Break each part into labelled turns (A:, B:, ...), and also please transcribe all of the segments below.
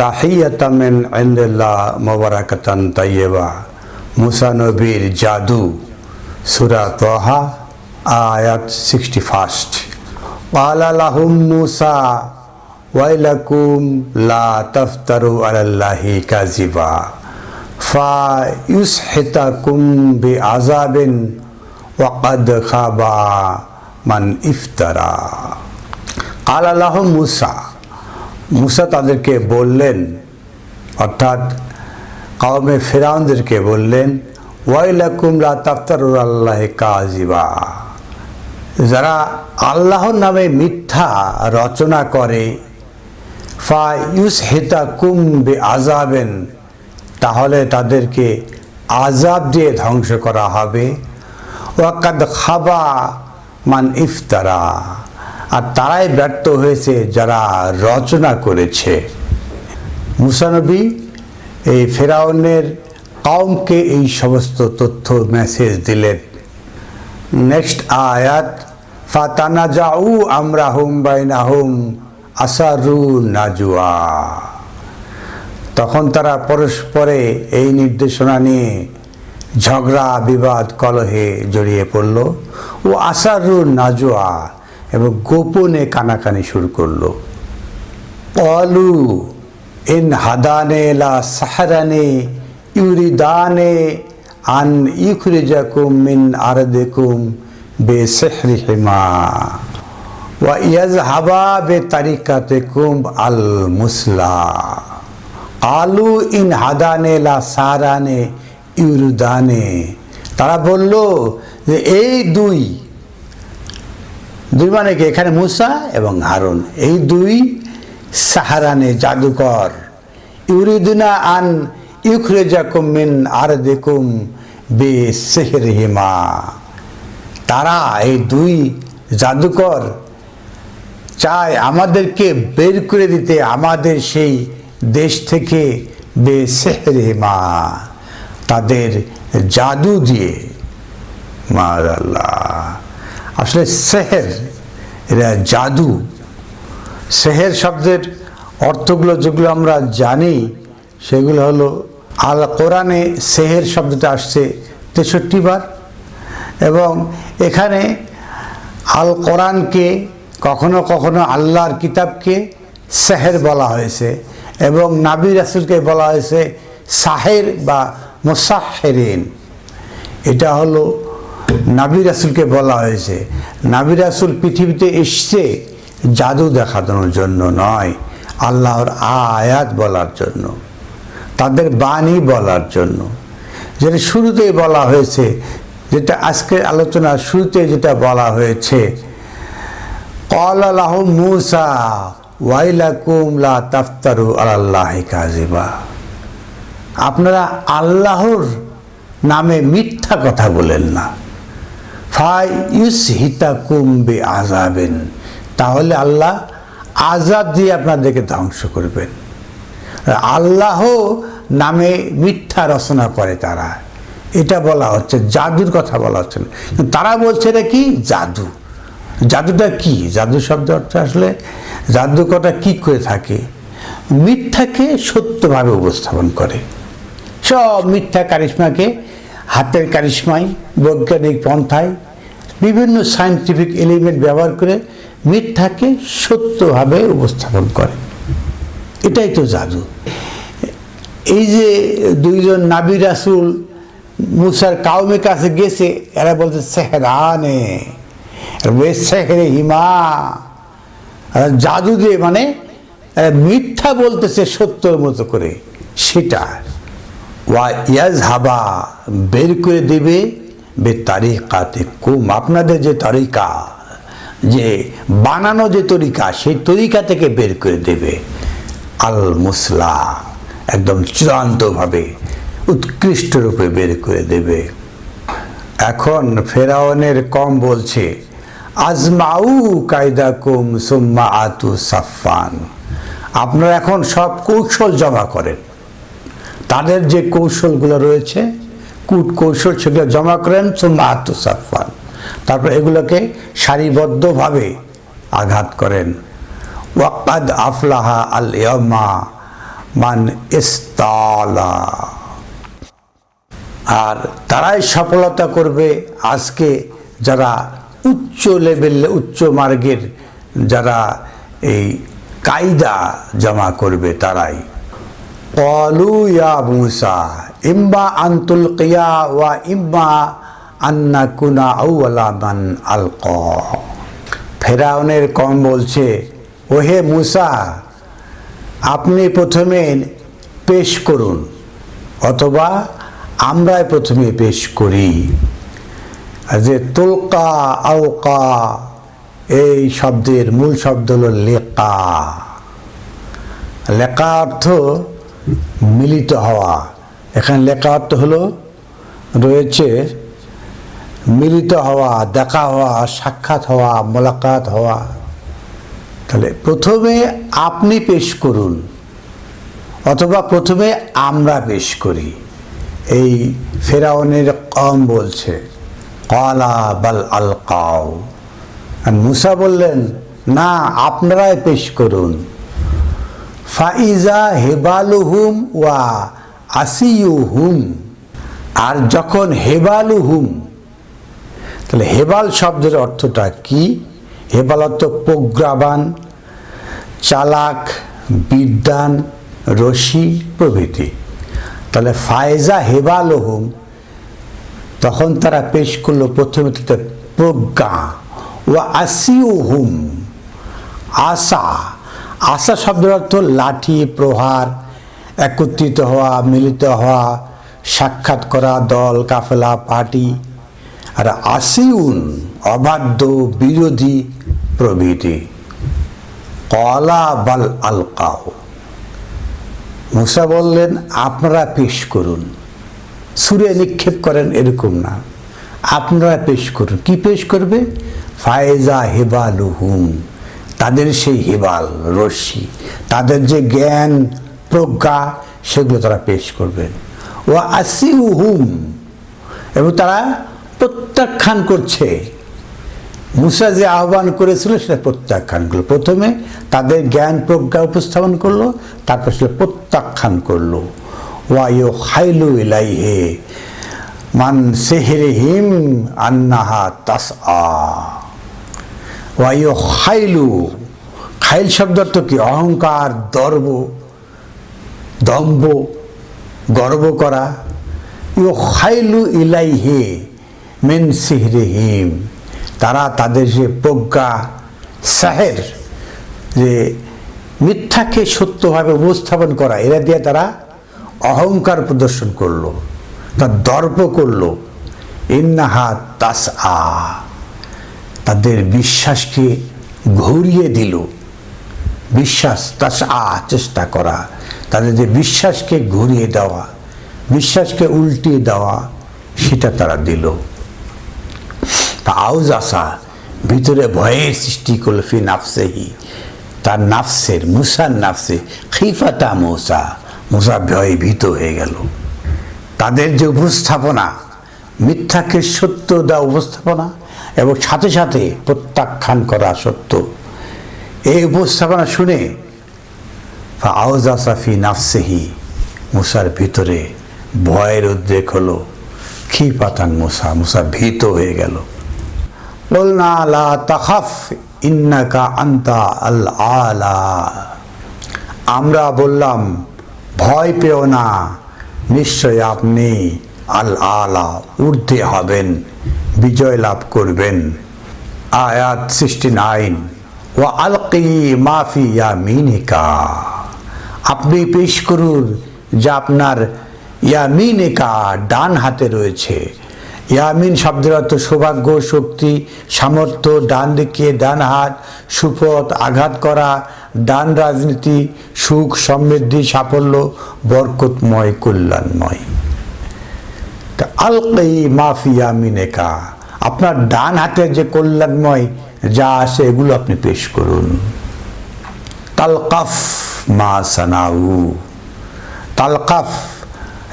A: তাহিয়াতামেন আইন্দাল্লাহ মোবারাকাতান তাইয়েবা মুসা নবীর জাদু, সুরা তহা, আয়াত সিক্সটি ফার্স্ট। পালালাহুম মুসা, ওয়াইলাকুম লা তফতারু আলাল্লাহি কাজিবা ফা ইউসহিতাকুম বি আযাবিন ওয়াকাদ খাবা মান ইফতারা। আলালাহ মুসা মুসা তাদেরকে বললেন, অর্থাৎ কাউমে ফেরাউনদেরকে বললেন, ওয়াইলাকুম লা তাফতারুর আল্লাহ কাজিবা যারা আল্লাহর নামে মিথ্যা রচনা করে, ফা ইউস হেতা কুম বে আজাবেন তাহলে তাদেরকে আজাব দিয়ে ধ্বংস করা হবে। ওয়াকাদ খাবা মান ইফতারা। আর তারাই ব্যর্থ হয়েছে যারা রচনা করেছে। মুসানবী এই ফেরাউনের কওমকে এই সমস্ত তথ্য মেসেজ দিলেন। নেক্সট আয়াত ফাতানা যাউ আমরা হুম বাইনা হুম আসারু নাজুয়া তখন তারা পরস্পরে এই নির্দেশনা নিয়ে ঝগড়া, বিবাদ, কলহে জড়িয়ে পড়ল। ও আসারুর নাজুয়া এবং গোপনে কানাকানি শুরু করল। অলু ইন হাদানে লা সাহারানে ইউরিদানে আন ইখরিজাকুম মিন আরদিকুম বে সেহরিহিমা ওয়া ইয়াজ হাবা বে তারিকাতিকুম আল মুসলা আলু ইন হাদানে লা সাহারানে ইউরুদানে। তারা বলল যে, এই দুই দুই মানে কি? এখানে মুসা এবং হারুন। এই দুই সাহারানে জাদুকর। ইউরিদুনা আন ইউখরেজাকুম মিন আর দেখুম বে সেহরিহিমা তারা এই দুই জাদুকর চায় আমাদেরকে বের করে দিতে আমাদের সেই দেশ থেকে বে সেহরিহিমা তাদের জাদু দিয়ে। মার আল্লাহ আসলে সেহের, এরা জাদু। সেহের শব্দের অর্থগুলো যেগুলো আমরা জানি, সেগুলো হলো আল কোরআনে সেহের শব্দটা আসছে তেষট্টি বার। এবং এখানে আল কোরআনকে কখনো কখনো আল্লাহর কিতাবকে সেহের বলা হয়েছে এবং নাবি রাসুলকে বলা হয়েছে সাহের বা মোসাহেরিন এটা হলো নাবি রাসুলকে বলা হয়েছে, নাবি রাসুল পৃথিবীতে এসছে জাদু দেখানোর জন্য নয়, আল্লাহর আয়াত বলার জন্য, তাদের বাণী বলার জন্য। যেটা শুরুতেই বলা হয়েছে, যেটা আজকের আলোচনার শুরুতে যেটা বলা হয়েছে কল মুসা, ওয়াইলাকুম লা তাফতারু আল্লাহ কাজিবা আপনারা আল্লাহর নামে মিথ্যা কথা বলেন না। ফাই ইউস হিতা কুম্বে আজাবেন তাহলে আল্লাহ আজাব দিয়ে আপনাদেরকে ধ্বংস করবেন। আল্লাহ নামে মিথ্যা রচনা করে তারা। এটা বলা হচ্ছে, জাদুর কথা বলা হচ্ছে। তারা বলছে এটা কি? জাদু। জাদুটা কি? জাদু শব্দ অর্থ আসলে জাদু কথা কি করে থাকে? মিথ্যাকে সত্যভাবে উপস্থাপন করে। সব মিথ্যা কারিশ্মাকে হাতের কারিশ্মায়, বৈজ্ঞানিক পন্থায় বিভিন্ন সায়েন্টিফিক এলিমেন্ট ব্যবহার করে মিথ্যাকে সত্যভাবে উপস্থাপন করে। এটাই তো জাদু। এই যে দুইজন নাবি রাসুল মুসার কাউমের কাছে গেছে, এরা বলছে সেহরানে সেহরে হিমা। জাদু দিয়ে মানে মিথ্যা বলতেছে সত্যর মতো করে। সেটা ওয়া ইয়াজ হাবা বের করে দেবে বে তারিকাতে কুম, আপনাদের যে তরিকা, যে বানানো যে তরিকা, সেই তরিকা থেকে বের করে দেবে। আল মুসলা একদম চূড়ান্তভাবে, উৎকৃষ্ট রূপে বের করে দেবে। এখন ফেরাউনের কম বলছে, আজমাউ কায়দা কুম সুম্মা আতু সাফান আপনারা এখন সব কৌশল জমা করেন। তাদের যে কৌশলগুলো রয়েছে কূট কৌশল সেগুলো জমা করেন, সুম্মা আতু সাফান তারপর এগুলোকে সারিবদ্ধভাবে আঘাত করেন। ওয়াকাদ আফলাহা আল ইয়মা মান ইস্তালা। আর তারাই সফলতা করবে আজকে যারা উচ্চ লেভেল, উচ্চ মার্গের যারা এই কায়দা জমা করবে তারাই। ইয়া মুসা ইম্মা আন্তুল কিয়া ওয়া ইম্মা আন্না কুনা আউওয়ালা মান আলক ফেরাউনের কম বলছে, ওহে মুসা, আপনি প্রথমে পেশ করুন, অথবা আমরাই প্রথমে পেশ করি। যে তোলকা, আউকা, এই শব্দের মূল শব্দ হল লেকা। লেখা অর্থ মিলিত হওয়া। এখানে লেখা অর্থ হলো, রয়েছে মিলিত হওয়া, দেখা হওয়া, সাক্ষাৎ হওয়া, মোলাকাত হওয়া। তাহলে প্রথমে আপনি পেশ করুন, অথবা প্রথমে আমরা পেশ করি। এই ফেরাউনের কম বলছে কলা বাল আল কাউ আর মুসা বললেন, না, আপনারাই পেশ করুন। ফাইজা হেবালুহুম ওয়া আসিউহুম আর যখন হেবালুহুম, তাহলে হেবাল শব্দের অর্থটা কি? হেবাল অর্থ চালাক বিদ্যান রশি প্রভৃতি। তাহলে ফায়জা হেবালহুম, তখন তারা পেশ করল প্রথমে প্রজ্ঞা। ও আসিউহুম আশা আশা শব্দের অর্থ লাঠি, প্রহার, একত্রিত হওয়া, মিলিত হওয়া, সাক্ষাৎ করা, দল, কাফেলা, পার্টি। আর আসিউন, অবাধ্য, বিরোধী প্রভৃতি। কলা বাল আলকাও মুসা বললেন, আপনারা পেশ করুন। সুরে নিক্ষেপ করেন এরকম না। আপনারা পেশ করুন। কি পেশ করবে? ফায়েজা হেবালুহুম। তাদের সেই হেবাল, রশ্মি, তাদের যে জ্ঞান, প্রজ্ঞা, সেগুলো তারা পেশ করবেন। ও আসিউহুম, এবং তারা প্রত্যাখ্যান করছে। মুসা যে আহ্বান করেছিল, সেটা প্রত্যাখ্যান করল। প্রথমে তাদের জ্ঞান, প্রজ্ঞা উপস্থাপন করল, তারপর সেটা প্রত্যাখ্যান করল। ওয়াইও খাইলু ইলাইহে, মান সেহেরে হিম আন্নাহা তাস আ ওয়াইও খাইলু। খাইল শব্দ তো কি? অহংকার, দর্ব, দম্ভ, গর্ব করা। ইউ খাইলু ইলাই হে মেন সিহরে হিম তারা তাদের যে প্রজ্ঞা সাহের, যে মিথ্যাকে সত্যভাবে উপস্থাপন করা, এরা দিয়ে তারা অহংকার প্রদর্শন করল, তার দর্প করল। ইন্নাহা তাস আ তাদের বিশ্বাসকে ঘুরিয়ে দিল। বিশ্বাস তা চেষ্টা করা। তাদের যে বিশ্বাসকে ঘুরিয়ে দেওয়া, বিশ্বাসকে উল্টিয়ে দেওয়া, সেটা তারা দিল। তা আউজ আসা, ভিতরে ভয়ের সৃষ্টি করল ফি নাফসেহি। তার নাফসের, মুসার নাফসে, খিফাতা মূসা। মুসা ভয়ে ভীত হয়ে গেল। তাদের যে উপস্থাপনা, মিথ্যাকে সত্য দেওয়া উপস্থাপনা এবং সাথে সাথে প্রত্যাখ্যান করা সত্য এই উপস্থাপনা শুনে আউজ নাফসেহি মুসার ভিতরে ভয়ের উদ্রেক হলো খি পাতান মুসা? মুসা ভীত হয়ে গেল। বলনা, লা তাখাফ, ইন্নাকা আন্তা আল আলা আমরা বললাম, ভয় পেও না, নিশ্চয় আপনি আল আলা, ঊর্ধ্বে হবেন, বিজয় লাভ করবেন। আয়াত সিক্সটি নাইন ও আলকি মাফি ইয়ামিনিকা। আপনি পেশ করুন যা আপনার ইয়ামিনিকা ডান হাতে রয়েছে। ইয়ামিন শব্দের অর্থ সৌভাগ্য, শক্তি, সামর্থ্য, ডান দিকে ডান হাত, সুপথ, আঘাত করা, ডান রাজনীতি, সুখ, সমৃদ্ধি, সাফল্য, বরকতময়, কল্যাণময়। তা আলকাই মাফি ইয়ামিনেকা আপনার ডান হাতে যে কল্যাণময় যা আছে, এগুলো আপনি পেশ করুন। তালকাফ মা সানাউ। তালকাফ,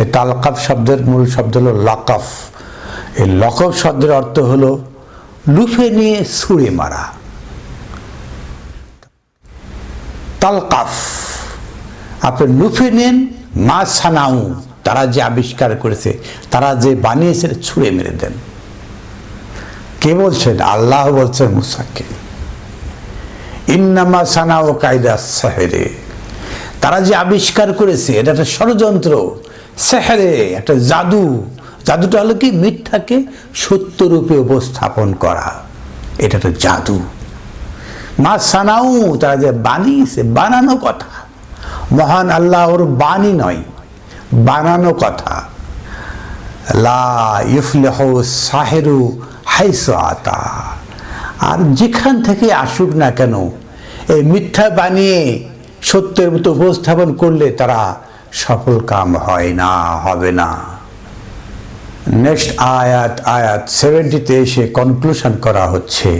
A: এই তালকাফ শব্দের মূল শব্দ হলো লাকাফ। এই লকফ শব্দের অর্থ হলো লুফে নিয়ে ছুঁড়ে মারা। তালকাফ, আপনি লুফে নেন মা সানাউ। তারা যে আবিষ্কার করেছে, তারা যে বানিয়েছে ছুঁড়ে মেরে দেন। কে বলছেন? আল্লাহ বলছেন মুসাকে। ইন্নামা সানাও কায়দা সাহেরে। তারা যে আবিষ্কার করেছে, এটা একটা ষড়যন্ত্র। সেহেরে, একটা জাদু। জাদুটা হলো কি? মিথ্যাকে সত্যরূপে উপস্থাপন করা। এটা একটা জাদু। মা সানাউ, তারা যে বানিয়েছে, বানানো কথা। মহান আল্লাহ ওর বাণী নয়। বানানো কথা। লা ইফলেহ সাহেরু হাইস আতা। আর যেখান থেকে আসুক না কেন, এই মিথ্যা বানিয়ে সত্যের মতো উপস্থাপন করলে তারা সফল কাম হয় না, হবে না। নেক্সট আয়াত আয়াত সেভেন্টিতে এসে কনক্লুশন করা হচ্ছে,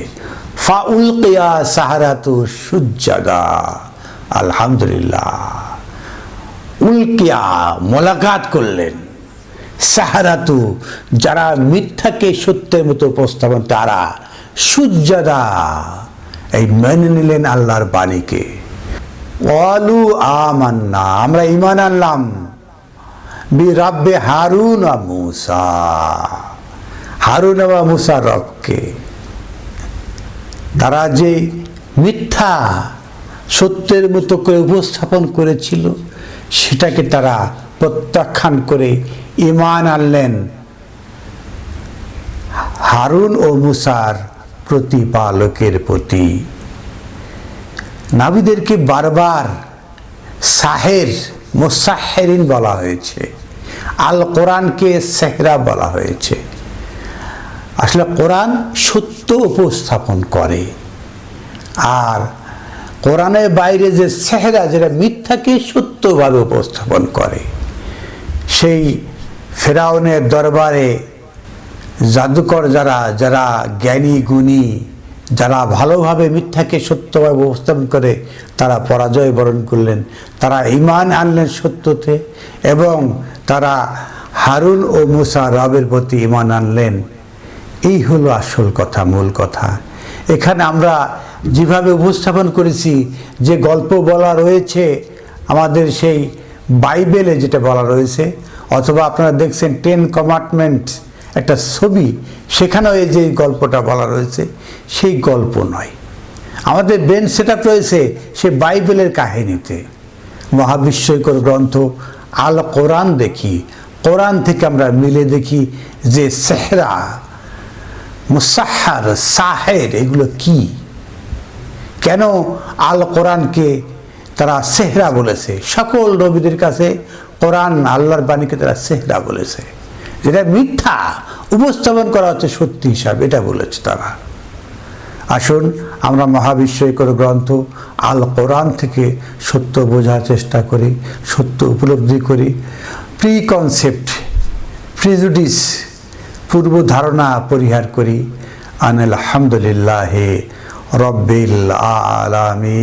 A: ফাউল কেয়া সাহারাতু সুজাদা আলহামদুলিল্লাহ। উল্কিয়া মোলাকাত করলেন। সাহারাতু, যারা মিথ্যাকে সত্যের মতো উপস্থাপন, তারা সুজাদা এই মেনে নিলেন আল্লাহর বাণীকে। অলু আমান্না, আমরা ইমান আনলাম। বি রাব্বে হারুন মুসা। হারুন বা মুসা রবকে। তারা যে মিথ্যা সত্যের মতো করে উপস্থাপন করেছিল সেটাকে তারা প্রত্যাখ্যান করে ইমান আনলেন। হারুন ও মুসার প্রতিপালকের প্রতি। নাবিদেরকে বারবার সাহের মোসাহেরিন বলা হয়েছে। আল কোরআনকে সেহরা বলা হয়েছে। আসলে কোরআন সত্য উপস্থাপন করে। আর কোরআনের বাইরে যে সেহরা যেটা মিথ্যাকে সত্যভাবে উপস্থাপন করে, সেই ফেরাউনের দরবারে জাদুকর যারা যারা জ্ঞানী, গুণী, যারা ভালোভাবে মিথ্যাকে সত্যভাবে উপস্থাপন করে, তারা পরাজয় বরণ করলেন। তারা ইমান আনলেন সত্যতে এবং তারা হারুন ও মুসা রবের প্রতি ইমান আনলেন। এই হলো আসল কথা, মূল কথা। এখানে আমরা যেভাবে উপস্থাপন করেছি, যে গল্প বলা রয়েছে, আমাদের সেই বাইবেলে যেটা বলা রয়েছে, অথবা আপনারা দেখছেন টেন কমার্টমেন্ট একটা ছবি, সেখানেও এই যে গল্পটা বলা রয়েছে, সেই গল্প নয়। আমাদের ব্রেন সেট আপ রয়েছে সে বাইবেলের কাহিনীতে। মহাবিশ্বকর গ্রন্থ, আল কোরআন দেখি। কোরআন থেকে আমরা মিলে দেখি যে সেহরা, মুসাহার, সাহের, এগুলো কি? কেন আল কোরআনকে তারা সেহরা বলেছে? সকল নবীদের কাছে কোরআন, আল্লাহর বাণীকে তারা সেহরা বলেছে। যেটা মিথ্যা, উপস্থাপন করা হচ্ছে সত্যি হিসাবে, এটা বলেছে তারা। আসুন, আমরা মহাবিস্ময়কর গ্রন্থ আল কোরআন থেকে সত্য বোঝার চেষ্টা করি, সত্য উপলব্ধি করি। প্রি কনসেপ্ট প্রিজুডিস পূর্ব ধারণা পরিহার করি। আন আলহামদুলিল্লাহ رب العالمين.